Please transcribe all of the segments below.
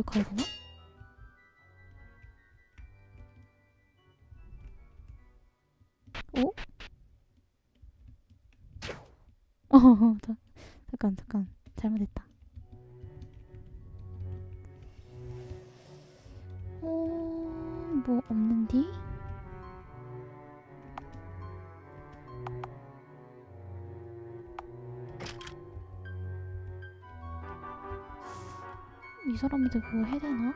여기 가야 되나? 이 사람한테 뭐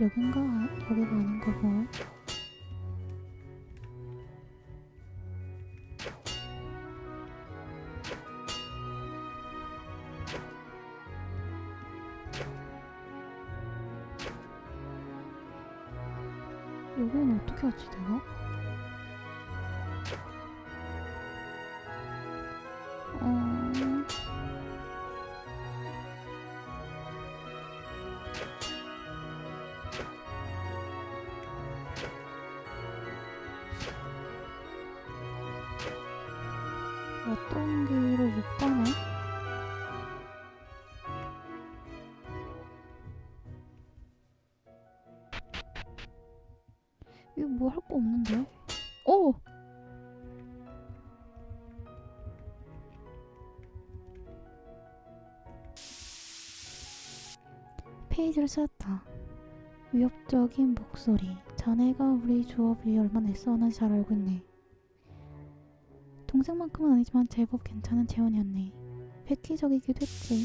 여긴가? 여기가 아닌가 봐. 어떤 길을 못 가네? 이거 뭐 할 거 없는데? 오! 페이지를 찾았다. 위협적인 목소리. 자네가 우리 조합이 얼마나 애써하는지 잘 알고 있네. 동생만큼은 아니지만 제법 괜찮은 재원이었네. 획기적이기도 했지.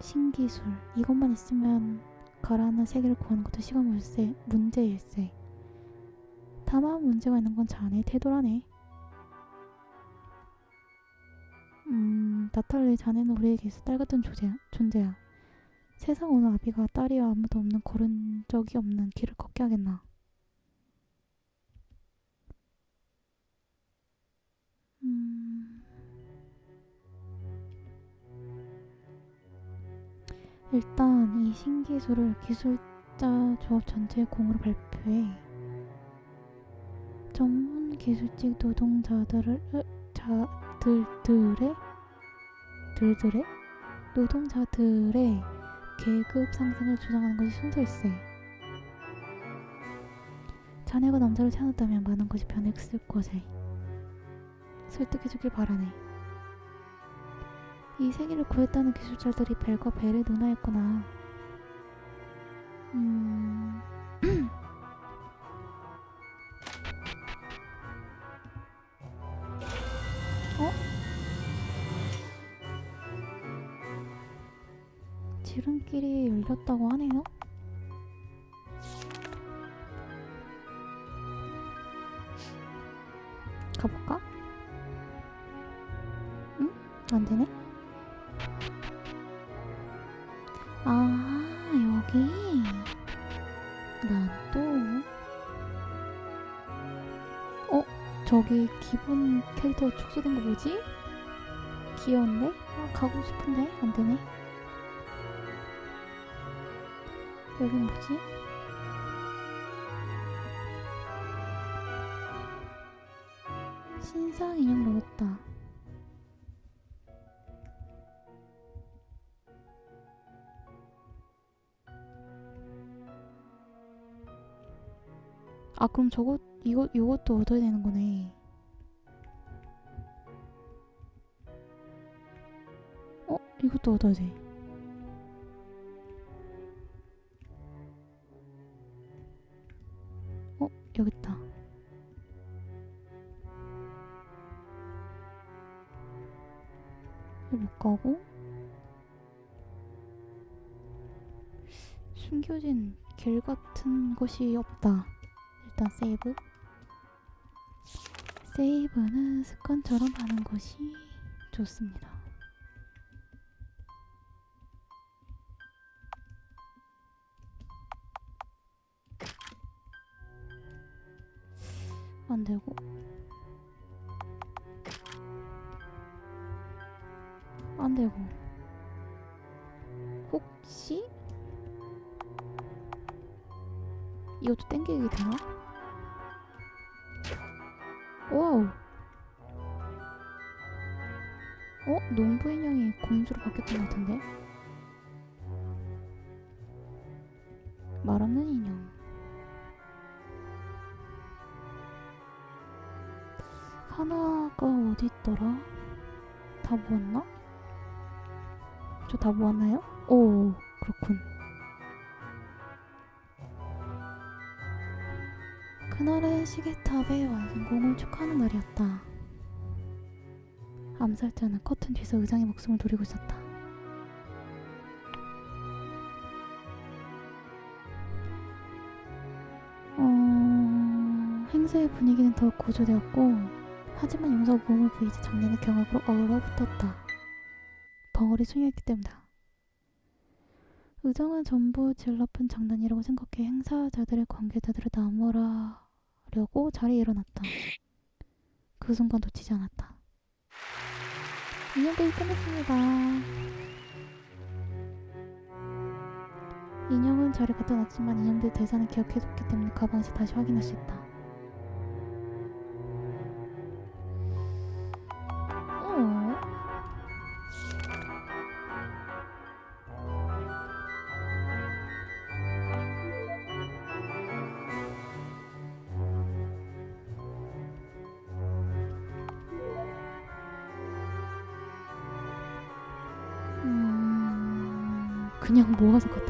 신기술. 이것만 있으면 가라앉는 세계를 구하는 것도 시간 물세, 문제일세. 다만 문제가 있는 건 자네의 태도라네. 음, 나탈리 자네는 우리에게 있어 딸 같은 존재야. 존재야. 세상 어느 아비가 딸이와 아무도 없는 걸은 적이 없는 길을 걷게 하겠나. 일단 이 신기술을 기술자 조합 전체의 공으로 발표해 전문 기술직 노동자들을 으, 자들들의 들들의 노동자들의 계급 상승을 주장하는 것이 순서일세. 자네가 남자를 찾았다면 많은 것이 변했을 것에 설득해주길 바라네. 이 세계를 구했다는 기술자들이 벨과 벨의 누나였구나. 음... 어? 지름길이 열렸다고 하네요. 기 기본 캐릭터 축소된 거 뭐지? 귀여운데? 아, 가고 싶은데? 안 되네. 여긴 뭐지? 신상 인형 넣었다. 아 그럼 저것 이거 이것도 얻어야 되는 거네. 어 이것도 얻어야 돼. 어 여기 있다. 못 가고 숨겨진 길 같은 것이 없다. 일단 세이브. 세이브는 습관처럼 하는 것이 좋습니다. 되고 안 되고 혹시 이것도 땡기게 되나? 와우 어? 농부 인형이 공주로 바뀌었던 것 같은데? 말 없는 인형 하나가 어디 있더라? 다 모았나? 저 다 모았나요? 오 그렇군 그날은 시계탑의 완성공을 축하하는 날이었다 암살자는 커튼 뒤에서 의장의 목숨을 노리고 있었다 어... 행사의 분위기는 더욱 고조되었고 하지만 용서 모험을 보이지 장례는 경악으로 얼어붙었다. 벙어리 숭이었기 때문이다. 의정은 전부 질 나쁜 장난이라고 생각해 행사자들의 관계자들을 나무라려고 자리에 일어났다. 그 순간 놓치지 않았다. 인형게임 끝냈습니다. 인형은 자리에 갖다 놨지만 인형들 대사는 기억해뒀기 때문에 가방에서 다시 확인할 수 있다.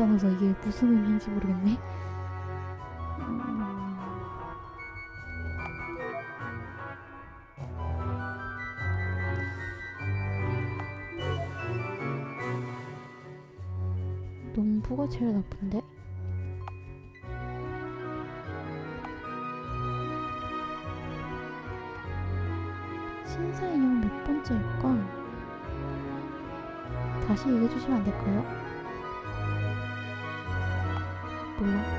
놔서 이게 무슨 의미인지 모르겠네. 음, 농부가 제일 나쁜데? 신사 인형 몇 번째일까? 다시 얘기해 주시면 안 될까요? 몰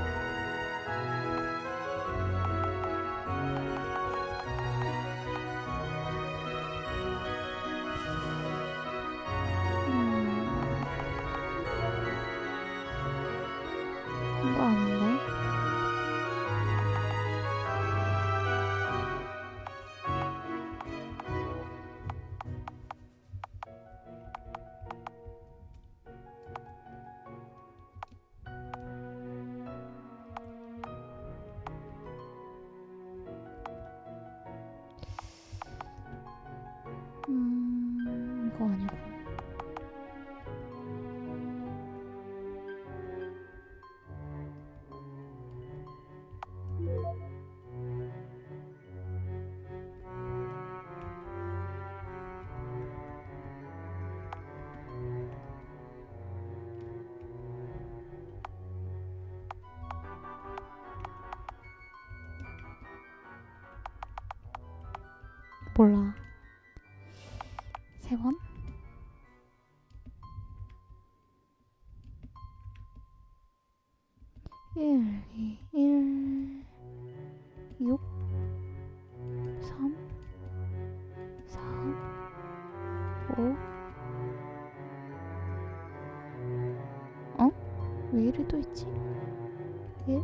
몰라. 세 번? 일, 이, 일, 육, 삼, 사, 오. 어? 왜 이리 또 있지? 일,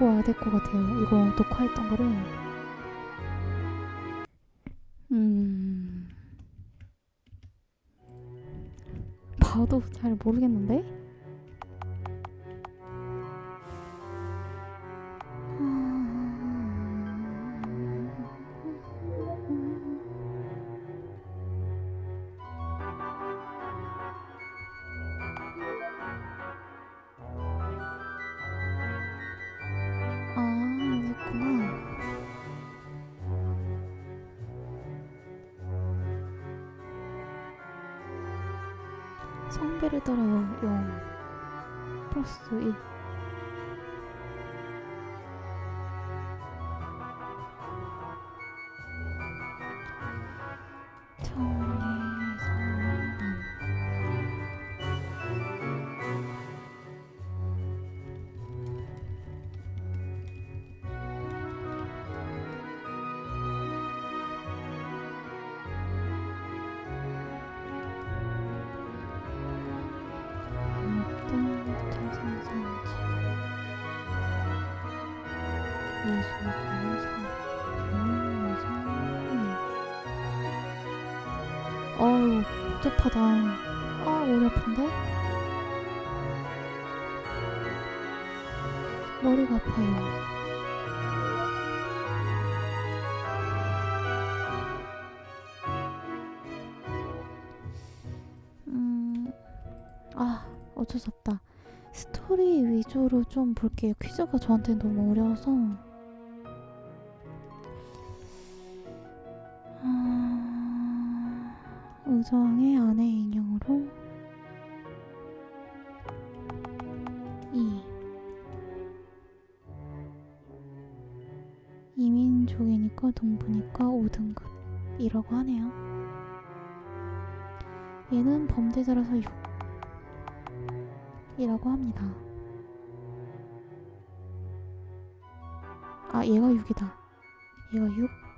보고 와야 될 것 같아요. 이거 녹화했던 거를. 음. 봐도 잘 모르겠는데? 복잡하다. 아 머리 아픈데? 머리가 아파요. 음 아 어쩔 수 없다. 스토리 위주로 좀 볼게요. 퀴즈가 저한테 너무 어려워서 의정의 아내 인형으로 2 이민족이니까 동부니까 5등급 이라고 하네요. 얘는 범죄자라서 6 이라고 합니다. 아 얘가 6이다. 얘가 6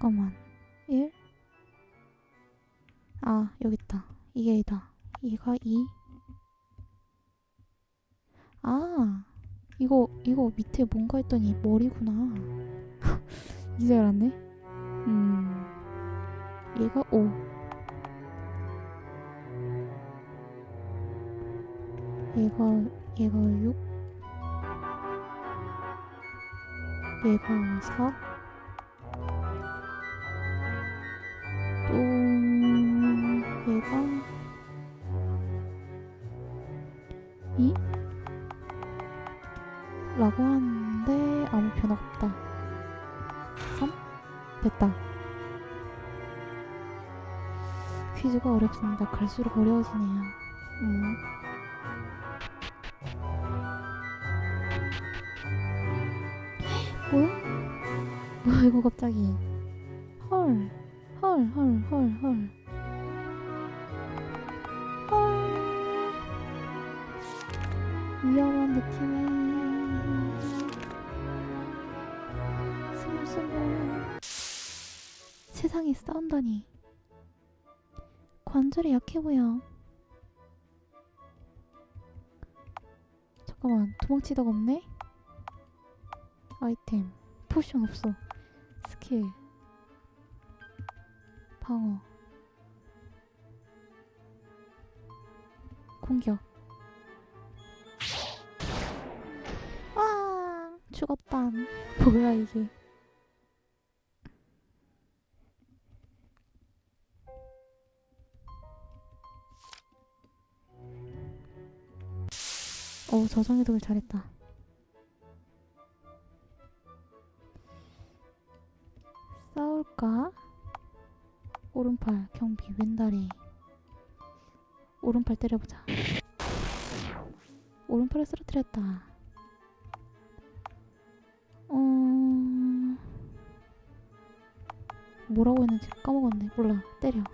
잠깐만. 1 아 여기 있다. 이게 이다. 얘가 2 아 이거 이거 밑에 뭔가 했더니 머리구나. 이제 알았네. 음 얘가 5 얘가 얘가 6 얘가 4 갈수록 어려워지네요 음. 뭐야? 뭐야 이거 갑자기 관절이 약해 보여. 잠깐만, 도망치다가 없네? 아이템, 포션 없어. 스킬. 방어 공격 와 죽었다 뭐야 이게 어 저장해 두길 잘했다. 싸울까? 오른팔 경비 왼다리. 오른팔 때려보자. 오른팔을 쓰러뜨렸다. 어... 뭐라고 했는지 까먹었네. 몰라. 때려.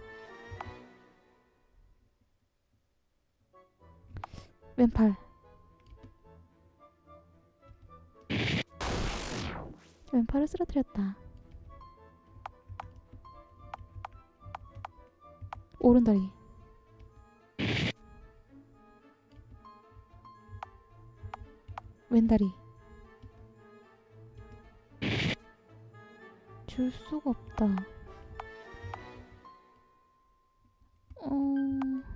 왼팔 왼팔을 쓰러뜨렸다. 오른다리. 왼다리. 줄 수가 없다. 어... 어...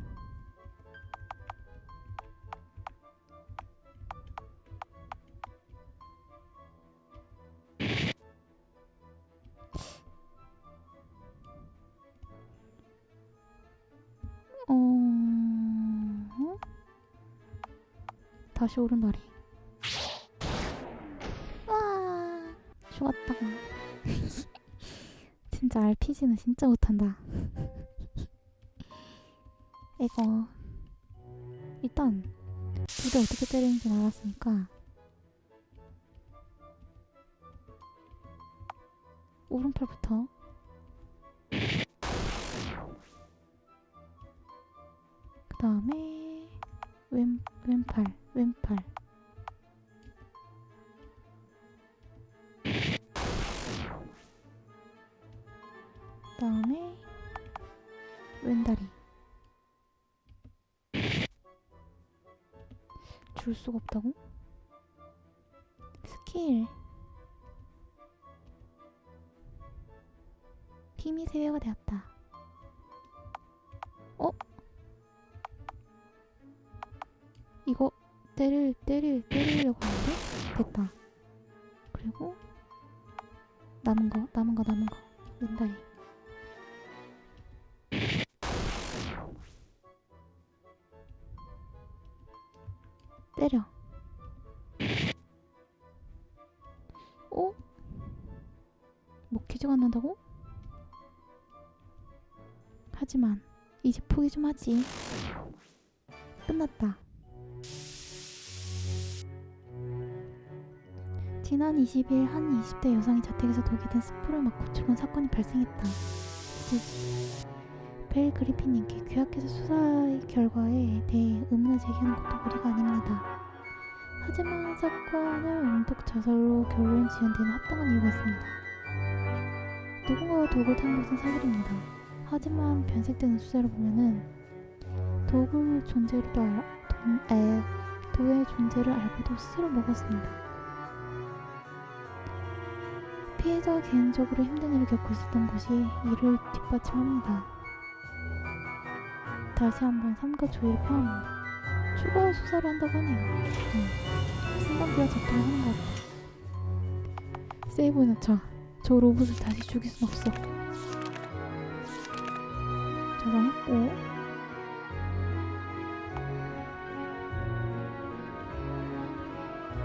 다시 오른 다리. 와, 죽었다. 진짜 RPG는 진짜 못한다. 이거 일단 두대 어떻게 때리는지 알았으니까 오른팔부터 그 다음에 왼 왼팔 왼팔 그 다음에 왼다리 줄 수가 없다고? 스킬 힘이 세배가 되었다 어? 이거 때릴 때릴 때리려고 하는데? 됐다 그리고 남은 거 남은 거 남은 거 왼다리 때려. 어? 먹히지가 않는다고? 하지만 이제 포기 좀 하지. 끝났다. 지난 20일 한 20대 여성이 자택에서 독이 든 스프를 맞고 죽은 사건이 발생했다. 즉, 벨 그리핀님께 규약해서 수사 결과에 대해 의문을 제기하는 것도 무리가 아닙니다. 하지만 사건을 음독 자살로 결론 지연되는 합당한 이유가 있습니다. 누군가가 독을 탄 것은 사실입니다. 하지만 변색된 수사를 보면은 독의 존재도 알, 돈, 에, 독의 존재를 알고도 스스로 먹었습니다. 피해자가 개인적으로 힘든 일을 겪고 있었던 것이 이를 뒷받침합니다. 다시 한번 삼가 조의를 표합니다. 추가 수사를 한다고 하네요. 음. 승관비와 작동을 하는 것 같아. 세이브 넣자. 저 로봇을 다시 죽일 순 없어. 저장했고.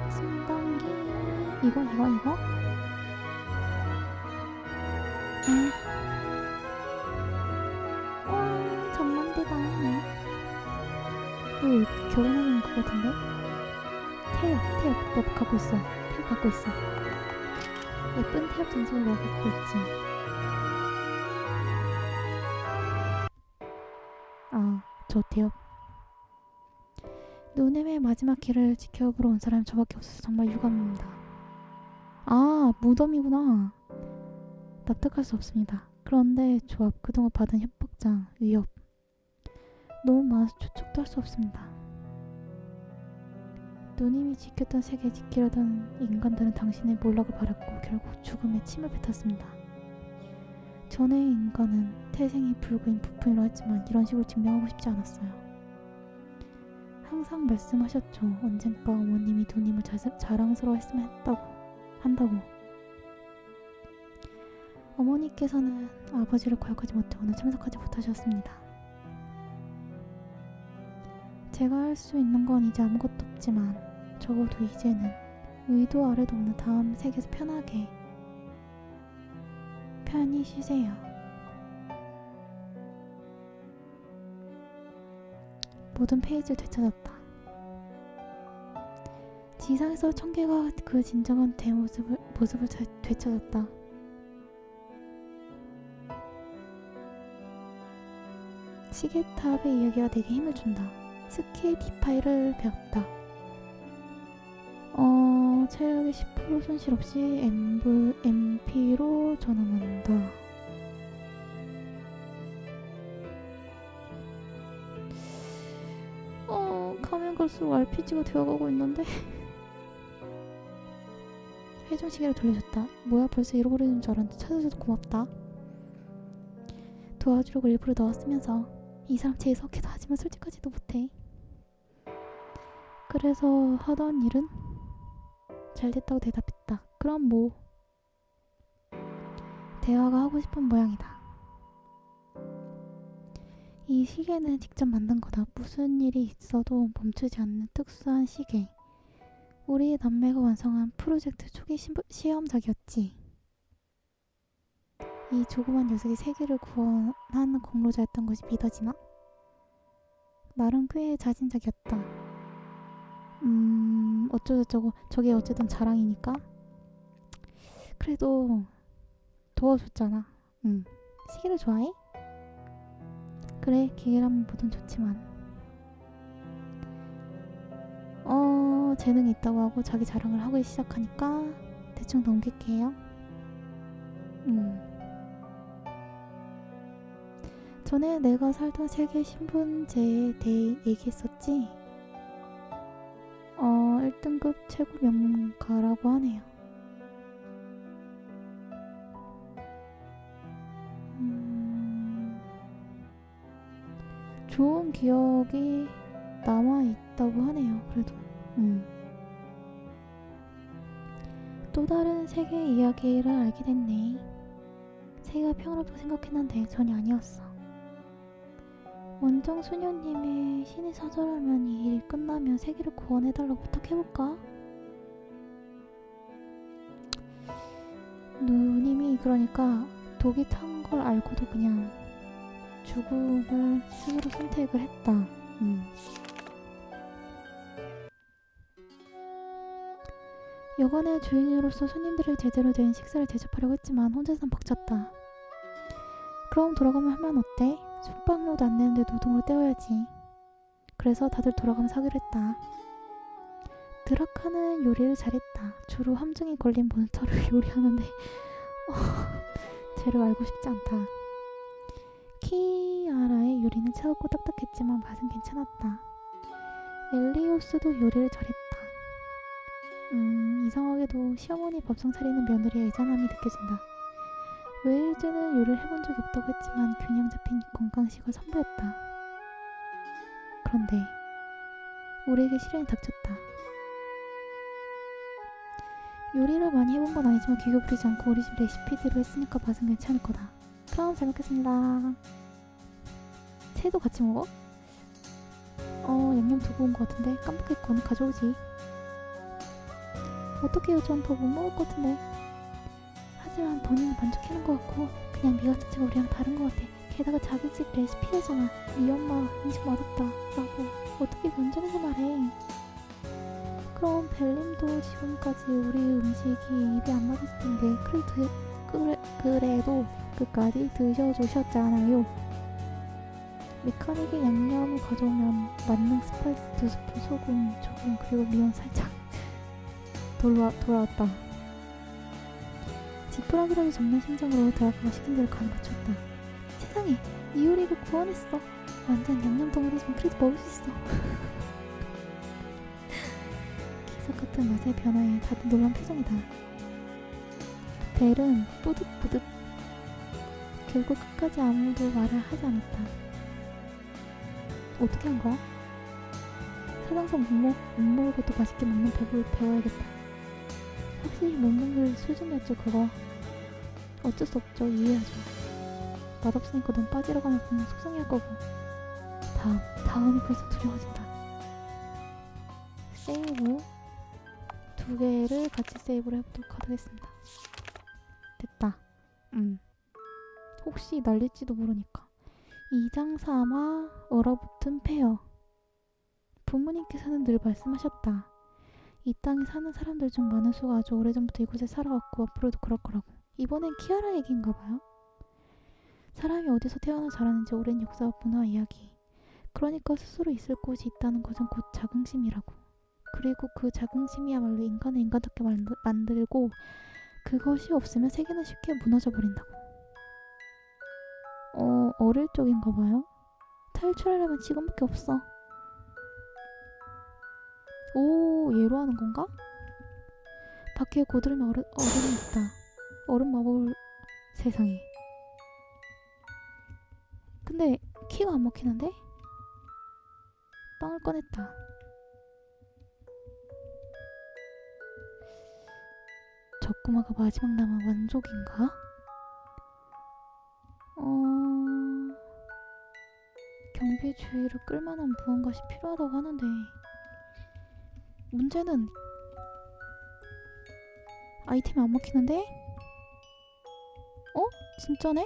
승관기 이거 이거 이거? 태엽, 너 갖고 있어. 태엽 갖고 있어. 예쁜 태엽 장식을 너 갖고 있지. 아, 저 태엽. 노넴의 마지막 길을 지켜보러 온 사람이 저밖에 없어서 정말 유감입니다. 아, 무덤이구나. 납득할 수 없습니다. 그런데 조합 그동안 받은 협박장, 위협, 너무 많아서 추측도 할 수 없습니다. 누님이 지켰던 세계 지키려던 인간들은 당신의 몰락을 바랐고 결국 죽음에 침을 뱉었습니다. 전의 인간은 태생이 불구인 부품이라 했지만 이런 식으로 증명하고 싶지 않았어요. 항상 말씀하셨죠. 언젠가 어머님이 누님을 자, 자랑스러워했으면 했다고 한다고. 어머니께서는 아버지를 거역하지 못해 오늘 참석하지 못하셨습니다. 제가 할 수 있는 건 이제 아무것도 없지만 적어도 이제는 의도 아래도 없는 다음 세계에서 편하게 편히 쉬세요. 모든 페이지를 되찾았다. 지상에서 청개가 그 진정한 대모습을 모습을 되- 되찾았다. 시계탑의 이야기가 내게 힘을 준다. 스킬 디파이를 배웠다. 어, 체력의 10% 손실 없이 MV, MP로 전환한다. 어, 가면 갈수록 RPG가 되어가고 있는데. 회전 시계를 돌려줬다. 뭐야, 벌써 잃어버리는 줄 알았는데 찾아줘서 고맙다. 도와주려고 일부러 넣었으면서 이 사람 제일 석해도 하지만 솔직하지도 못해. 그래서 하던 일은 잘 됐다고 대답했다. 그럼 뭐 대화가 하고 싶은 모양이다. 이 시계는 직접 만든 거다. 무슨 일이 있어도 멈추지 않는 특수한 시계. 우리 남매가 완성한 프로젝트 초기 시, 시험작이었지. 이 조그만 녀석이 세계를 구원하는 공로자였던 것이 믿어지나? 나름 꽤 자진적이었다. 음, 어쩌고저쩌고 저게 어쨌든 자랑이니까. 그래도 도와줬잖아. 응. 시계를 좋아해? 그래, 기계라면 뭐든 좋지만. 어, 재능이 있다고 하고 자기 자랑을 하기 시작하니까 대충 넘길게요. 음. 전에 내가 살던 세계 신분제에 대해 얘기했었지? 어, 1등급 최고 명문가라고 하네요. 음, 좋은 기억이 남아 있다고 하네요. 그래도. 음. 또 다른 세계 이야기를 알게 됐네. 세계가 평화롭다고 생각했는데 전혀 아니었어. 원정 수녀님의 신이 사절하면 이 일이 끝나면 세계를 구원해달라고 부탁해볼까? 누님이 그러니까 독이 탄 걸 알고도 그냥 죽음을 스스로 선택을 했다. 음. 여관의 주인으로서 손님들을 제대로 된 식사를 대접하려고 했지만 혼자선 벅찼다. 그럼 돌아가면 하면 어때? 숙박료도 안 내는데 노동으로 때워야지. 그래서 다들 돌아가면 사기로 했다. 드라카는 요리를 잘했다. 주로 함정에 걸린 몬스터를 요리하는데 어, 재료 알고 싶지 않다. 키아라의 요리는 차갑고 딱딱했지만 맛은 괜찮았다. 엘리오스도 요리를 잘했다. 음, 이상하게도 시어머니 밥상 차리는 며느리의 애잔함이 느껴진다. 웨일즈는 요리를 해본 적이 없다고 했지만 균형 잡힌 건강식을 선보였다. 그런데 우리에게 시련이 닥쳤다. 요리를 많이 해본 건 아니지만 기교 부리지 않고 우리 집 레시피대로 했으니까 맛은 괜찮을 거다. 그럼 잘 먹겠습니다. 채도 같이 먹어? 어, 양념 두고 온 것 같은데 깜빡했고 오늘 가져오지. 어떡해요, 전더못 먹을 것 같은데. 하지만 본인은 만족해는 것 같고 그냥 미각 자체가 우리랑 다른 것 같아. 게다가 자기 집 레시피래잖아. 네 엄마 음식 맛없다 라고 어떻게 면전에서 말해. 그럼 벨림도 지금까지 우리 음식이 입에 안 맞았을 텐데 그래도, 그래, 그래도 끝까지 드셔주셨잖아요. 메카닉이 양념을 가져오면 만능 스파이스 두 스푼 소금 조금 그리고 미원 살짝 돌아, 돌아왔다. 지푸라기라도 잡는 심정으로 드라카가 시킨 대로 간 맞췄다. 세상에 이 요리를 구원했어. 완전 양념 덩어리지만 그래도 먹을 수 있어. 기적 같은 맛의 변화에 다들 놀란 표정이다. 벨은 뿌듯뿌듯. 결국 끝까지 아무도 말을 하지 않았다. 어떻게 한 거야? 사장선 못, 먹, 못 먹을 것도 맛있게 먹는 법을 배워야겠다. 확실히 못 먹을 수준이었죠 그거. 어쩔 수 없죠 이해하죠. 맛없으니까 넌 빠지러 가면 분명 속상해할 거고. 다음 다음이 벌써 두려워진다. 세이브 두 개를 같이 세이브를 해보도록 하겠습니다. 됐다. 음. 혹시 날릴지도 모르니까. 이장 삼아 얼어붙은 폐허. 부모님께서는 늘 말씀하셨다. 이 땅에 사는 사람들 중 많은 수가 아주 오래전부터 이곳에 살아왔고 앞으로도 그럴 거라고. 이번엔 키아라 얘기인가 봐요. 사람이 어디서 태어나 자라는지 오랜 역사와 문화 이야기. 그러니까 스스로 있을 곳이 있다는 것은 곧 자긍심이라고. 그리고 그 자긍심이야말로 인간을 인간답게 만들, 만들고 그것이 없으면 세계는 쉽게 무너져 버린다고. 어, 어릴 적인가 봐요. 탈출하려면 지금밖에 없어. 오, 얘로 하는 건가? 밖에 고드름이 얼음, 얼음이 있다. 얼음 마법을 세상에. 근데 키가 안 먹히는데? 빵을 꺼냈다. 저 꼬마가 마지막 남은 완족인가? 어... 경비 주의를 끌만한 무언가시 필요하다고 하는데 문제는 아이템이 안 먹히는데? 어? 진짜네?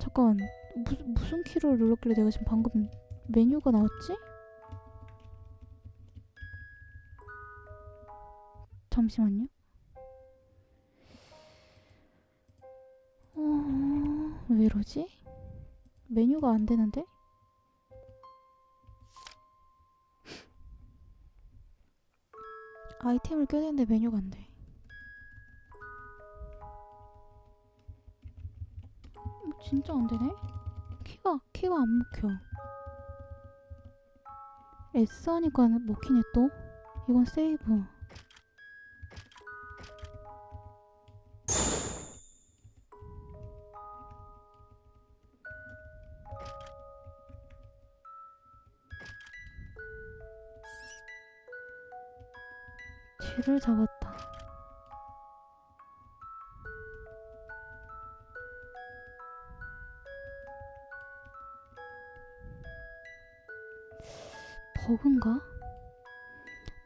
잠깐 무슨 무슨 키를 눌렀길래 내가 지금 방금 메뉴가 나왔지? 잠시만요. 어, 왜 이러지? 메뉴가 안 되는데? 아이템을 껴야 되는데 메뉴가 안 돼. 진짜 안 되네? 키가 키가 안 먹혀. S 하니까 먹히네 또. 이건 세이브. 쥐를 잡았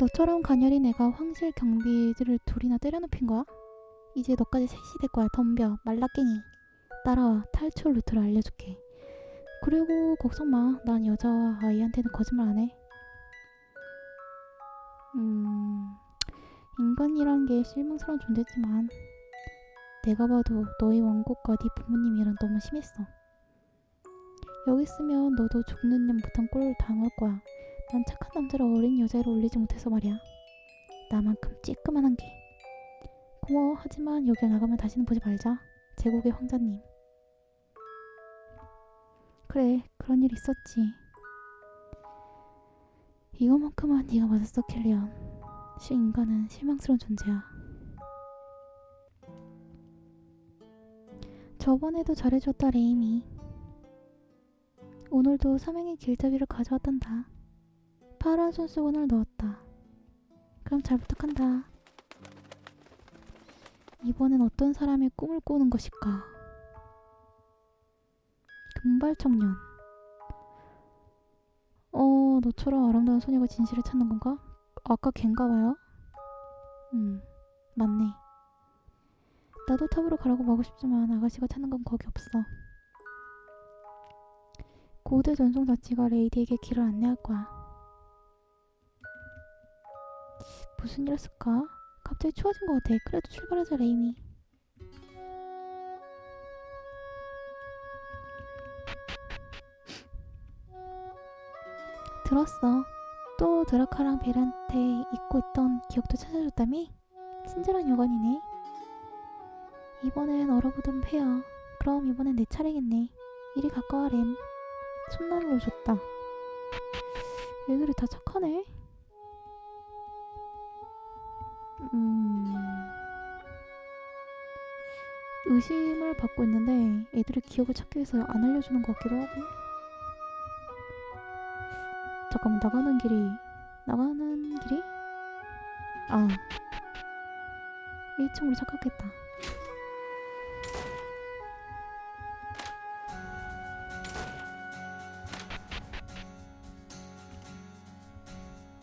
너처럼 가녀린 애가 황실 경비들을 둘이나 때려눕힌 거야? 이제 너까지 셋이 될 거야 덤벼 말라깽이 따라와 탈출 루트를 알려줄게. 그리고 걱정 마 난 여자와 아이한테는 거짓말 안해. 음... 인간이란 게 실망스러운 존재지만 내가 봐도 너희 원곡과 네 부모님이랑 너무 심했어. 여기 있으면 너도 죽는 년 못한 꼴을 당할 거야 난 착한 남자를 어린 여자로 올리지 못해서 말이야. 나만큼 찌끄만한 게. 고마워. 하지만 여기 나가면 다시는 보지 말자. 제국의 황자님. 그래, 그런 일 있었지. 이것만큼은 네가 맞았어, 킬리언. 시 인간은 실망스러운 존재야. 저번에도 잘해줬다, 레이미. 오늘도 삼행의 길잡이를 가져왔단다. 파란 손수건을 넣었다. 그럼 잘 부탁한다. 이번엔 어떤 사람의 꿈을 꾸는 것일까? 금발 청년. 어, 너처럼 아름다운 소녀가 진실을 찾는 건가? 아까 걘가 봐요? 음, 맞네. 나도 탑으로 가라고 하고 싶지만 아가씨가 찾는 건 거기 없어. 고대 전송 자치가 레이디에게 길을 안내할 거야. 무슨 일이었을까? 갑자기 추워진 것 같아. 그래도 출발하자, 레이미. 들었어. 또 드라카랑 벨한테 잊고 있던 기억도 찾아줬다며? 친절한 여관이네. 이번엔 얼어붙은 페어. 그럼 이번엔 내 차례겠네. 이리 가까워, 램. 손난로를 줬다. 애들이 다 착하네. 음... 의심을 받고 있는데 애들의 기억을 찾기 위해서 안 알려주는 것 같기도 하고. 잠깐만 나가는 길이 나가는 길이? 아. 1층 우리 착각했다